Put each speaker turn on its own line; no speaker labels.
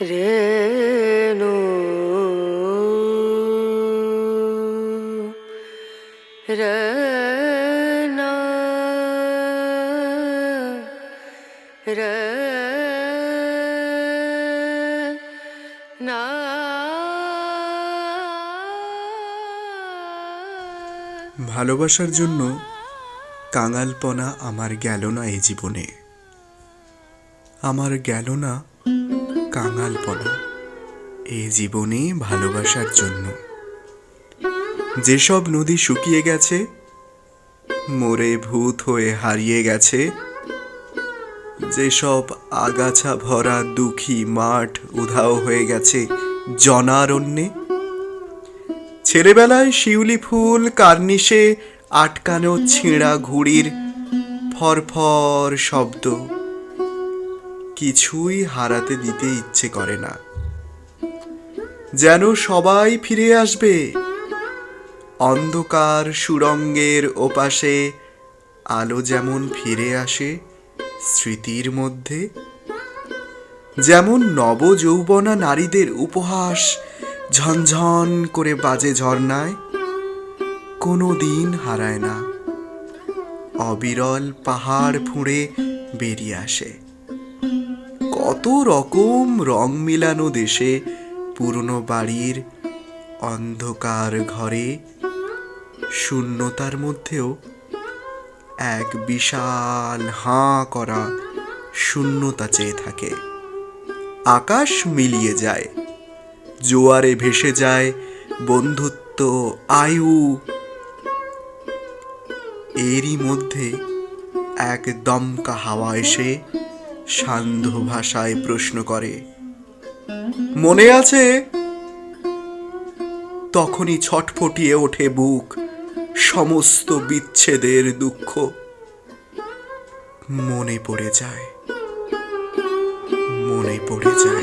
রেণু রনা রনা
ভালোবাসার জন্য কাঙালপনা আমার গেল না এই জীবনে। আমার গেল না কাঙালপনা এই জীবনে ভালোবাসার জন্য। যেসব নদী শুকিয়ে গেছে, মরে ভূত হয়ে হারিয়ে গেছে, যেসব আগাছা ভরা দুঃখী মাঠ উধাও হয়ে গেছে জনারণ্যে, ছেলেবেলায় শিউলি ফুল কার্নিশে আটকানো ছেঁড়া ঘুড়ির ফরফর শব্দ কিছুই হারাতে দিতে ইচ্ছে করে না। যেন সবাই ফিরে আসবে। অন্ধকার সুরঙ্গের ওপাশে আলো যেমন ফিরে আসে স্মৃতির মধ্যে, যেমন নবযৌবনা নারীদের উপহাস ঝনঝন করে বাজে ঝর্ণায় কোনো দিন হারায় না। অবিরল পাহাড় ফুঁড়ে বেরিয়ে আসে। কত রকম রং মিলানো দেশে, পুরনো বাড়ির অন্ধকার ঘরে, শূন্যতার মধ্যেও এক বিশাল হাঁ করা শূন্যতা চেয়ে থাকে। আকাশ মিলিয়ে যায়, জোয়ারে ভেসে যায়, বন্ধুত্ব, আয়ু। এরই মধ্যে এক দমকা হাওয়া এসে সান্ধ্য ভাষায় প্রশ্ন করে। মনে আছে? তখনই ছটফটিয়ে ওঠে বুক সমস্ত বিচ্ছেদের দুঃখ। মনে পড়ে যায়। মনে পড়ে যায়।